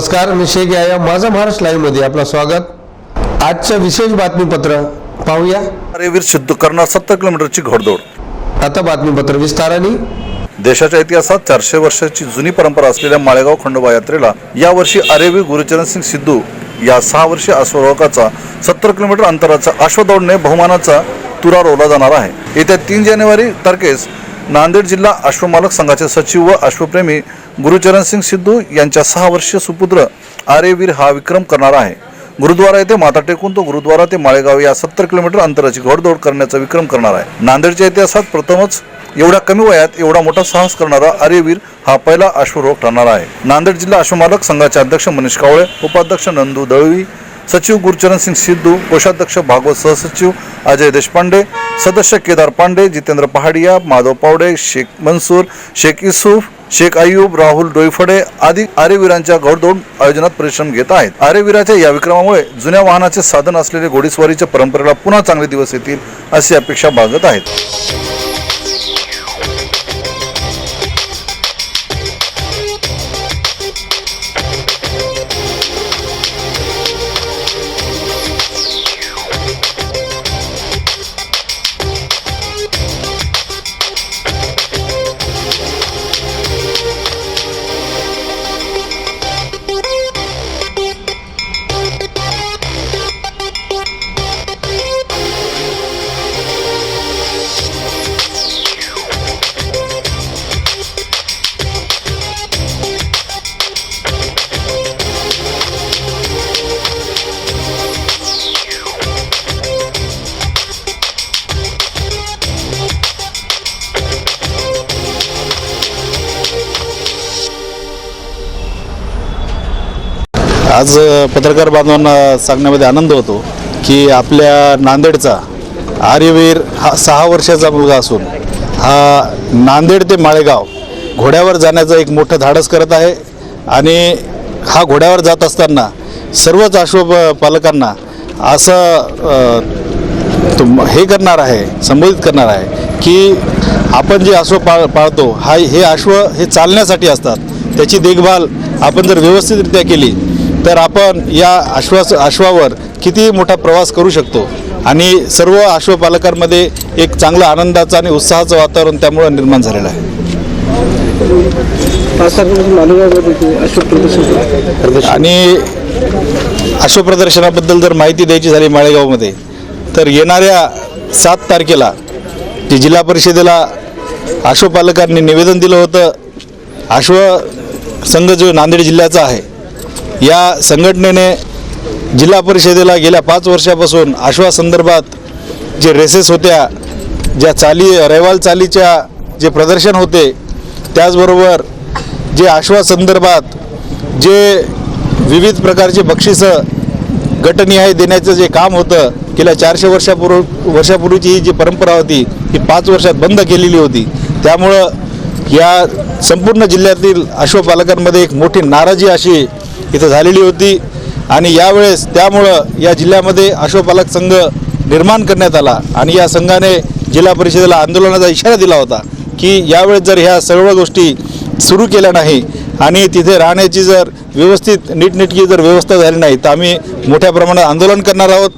नमस्कार मी शेख या माझा महाराष्ट्र लाईव्हमध्ये आपलं स्वागत. आजचं विशेष बातमीपत्र पाहूया. अरेवीर सिद्ध करणार सत्तर किलोमीटरची घोडदौड. आता बातमीपत्र विस्ताराने. देशाच्या इतिहासात चारशे वर्षाची जुनी परंपरा असलेल्या माळेगाव खंडोबा यात्रेला यावर्षी अरेवीर गुरुचरण सिंग सिद्धू या सहा वर्षीय अश्वरोहकाचा सत्तर किलोमीटर अंतराचा अश्वदौडने बहुमानाचा तुरा रोवला जाणार आहे. येत्या तीन जानेवारी तारखेस नांदेड जिल्हा अश्वमालक संघाचे सचिव व अश्वप्रेमी गुरुचरण सिंग सिद्धू यांच्या सहा वर्षीय सुपुत्र आरेवीर हा विक्रम करणार आहे. गुरुद्वारा येथे माथा टेकून तो गुरुद्वारा ते माळेगाव या सत्तर किलोमीटर अंतराची घोडदौड करण्याचा विक्रम करणार आहे. नांदेडच्या इतिहासात प्रथमच एवढ्या कमी वयात एवढा मोठा साहस करणारा आर्यवीर हा पहिला अश्वरोग ठरणार आहे. नांदेड जिल्हा अश्वमालक संघाचे अध्यक्ष मनीष कावळे उपाध्यक्ष नंदू दळवी सचिव गुरुचरण सिंग सिद्धू कोषाध्यक्ष भागवत सहसचिव अजय देशपांडे सदस्य केदार पांडे जितेंद्र पहाडिया माधव पावडे शेख मनसूर शेख इसूफ शेख अय्यूब राहुल डोईफडे आदी आरेवीरांच्या घोडदौड आयोजनात परिश्रम घेत आहेत. आरेवीराच्या या विक्रमामुळे जुन्या वाहनाचे साधन असलेले घोडेस्वारीच्या परंपरेला पुन्हा चांगले दिवस येतील अशी अपेक्षा बाळगत आहेत. आज पत्रकार बांधवांना सांगण्यामध्ये आनंद होतो की आपल्या नांदेडचा आर्यवीर हा सहा वर्षाचा मुलगा असून हा नांदेड ते माळेगाव घोड्यावर जाण्याचं एक मोठं धाडस करत आहे आणि हा घोड्यावर जात असताना सर्वच अश्व पालकांना असं तुम हे करणार आहे संबोधित करणार आहे की आपण जे अश्व पाळ पाळतो हा हे अश्व हे चालण्यासाठी असतात. त्याची देखभाल आपण जर व्यवस्थितरित्या केली तर आपण या अश्वास अश्वावर किती मोठा प्रवास करू शकतो? आणि सर्व अश्वपालकांमध्ये एक चांगलं आनंदाचं आणि उत्साहाचं वातावरण त्यामुळं निर्माण झालेलं आहे. आणि अश्वप्रदर्शनाबद्दल जर माहिती द्यायची झाली माळेगावमध्ये तर येणाऱ्या सात तारखेला जे जिल्हा परिषदेला अश्वपालकांनी निवेदन दिलं होतं अश्व संघ जो नांदेड जिल्ह्याचा आहे या संघटनेने जिल्हा परिषदेला गेल्या पाच वर्षापासून आश्वासंदर्भात जे रेसेस होत्या ज्या चाली रैवाल चालीच्या जे प्रदर्शन होते त्याचबरोबर जे आश्वासंदर्भात जे विविध प्रकारचे बक्षिसं गटनिहाय देण्याचं जे काम होतं गेल्या चारशे वर्षापूर्व वर्षापूर्वीची ही जी परंपरा होती ही पाच वर्षात बंद केलेली होती. त्यामुळं या संपूर्ण जिल्ह्यातील अश्वपालकांमध्ये एक मोठी नाराजी अशी इथं झालेली होती. आणि यावेळेस त्यामुळं या जिल्ह्यामध्ये अश्वपालक संघ निर्माण करण्यात आला. आणि या संघाने जिल्हा परिषदेला आंदोलनाचा इशारा दिला होता की यावेळेस जर ह्या सर्व गोष्टी सुरू केल्या नाही आणि तिथे राहण्याची जर व्यवस्थित नीटनेटकी जर व्यवस्था झाली नाही तर आम्ही मोठ्या प्रमाणात आंदोलन करणार आहोत.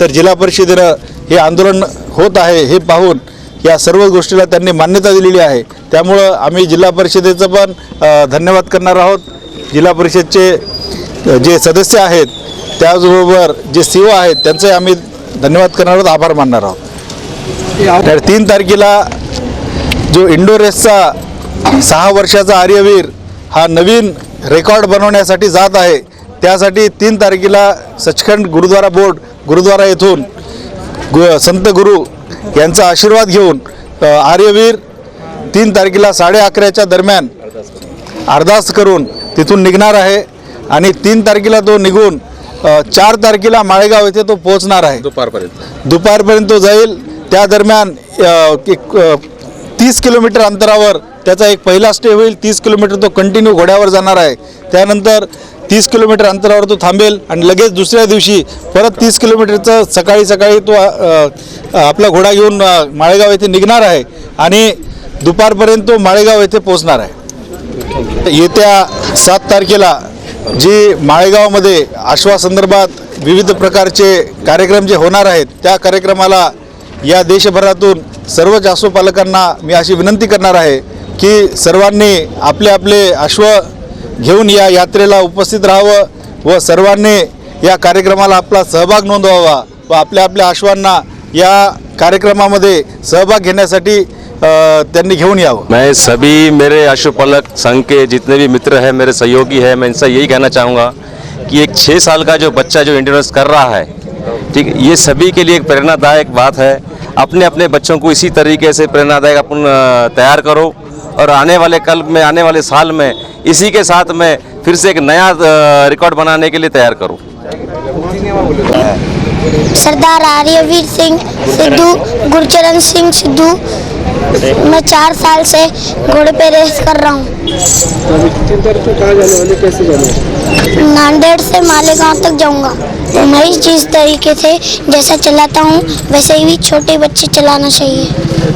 तर जिल्हा परिषदेनं हे आंदोलन होत आहे हे पाहून या सर्व गोष्टीला त्यांनी मान्यता दिलेली आहे. त्यामुळं आम्ही जिल्हा परिषदेचं पण धन्यवाद करणार आहोत. जिल्हा परिषदचे जे सदस्य आहेत त्याचबरोबर जे सेवा आहेत त्यांचे आम्ही धन्यवाद करणार आहोत आभार मानणार आहोत. तीन तारखेला जो इंडोर रेसचा सहा वर्षाचा आर्यवीर हा नवीन रेकॉर्ड बनवण्यासाठी जात आहे त्यासाठी तीन तारखेला सचखंड गुरुद्वारा बोर्ड गुरुद्वारा येथून गु संत गुरु यांचा आशीर्वाद घेऊन आर्यवीर तीन तारखेला साडे अकराच्या दरम्यान अरदास करून तिथून निघणार आहे आणि तीन तारखेला तो निघून चार तारखेला माळेगाव येथे तो पोहोचणार आहे. दुपारपर्यंत. दुपारपर्यंत तो जाईल. त्या दरम्यान एक तीस किलोमीटर अंतरावर त्याचा एक पहिला स्टे होईल. तीस किलोमीटर तो कंटिन्यू घोड्यावर जाणार आहे. त्यानंतर तीस किलोमीटर अंतरावर तो थांबेल आणि लगेच दुसऱ्या दिवशी परत तीस किलोमीटरचं सकाळी सकाळी तो आपला घोडा घेऊन माळेगाव येथे निघणार आहे आणि दुपारपर्यंत तो माळेगाव येथे पोहोचणार आहे. येत्या सात तारखेला जी माळेगावमध्ये आश्वासंदर्भात विविध प्रकारचे कार्यक्रम जे होणार आहेत त्या कार्यक्रमाला या देशभरातून सर्वच आश्वपालकांना मी अशी विनंती करणार आहे की सर्वांनी आपले आपले अश्व घेऊन या यात्रेला उपस्थित राहावं व सर्वांनी या कार्यक्रमाला आपला सहभाग नोंदवावा व आपल्या आपल्या अश्वांना या कार्यक्रमामध्ये सहभाग घेण्यासाठी त्यांनी घेऊन यावं. मैं सभी मेरे अशुपालक संघ के जितने भी मित्र हैं मेरे सहयोगी हैं मैं इनसे यही कहना चाहूँगा कि एक छः साल का जो बच्चा जो इंटरनेस कर रहा है ठीक ये सभी के लिए एक प्रेरणादायक बात है। अपने अपने बच्चों को इसी तरीके से प्रेरणादायक अपन तैयार करो और आने वाले कल में आने वाले साल में इसी के साथ में फिर से एक नया रिकॉर्ड बनाने के लिए तैयार करो। सरदार आर्यवीर सिंह सिद्धू गुरचरण सिंह सिद्धू मैं चार साल से घोड़े पे रेस कर रहा हूँ। अभी तीन कहाँ जाने वाले कैसे जाने नांदेड़ से मालेगांव तक जाऊँगा। मैं जिस तरीके से जैसा चलाता हूँ वैसे ही छोटे बच्चे चलाना चाहिए।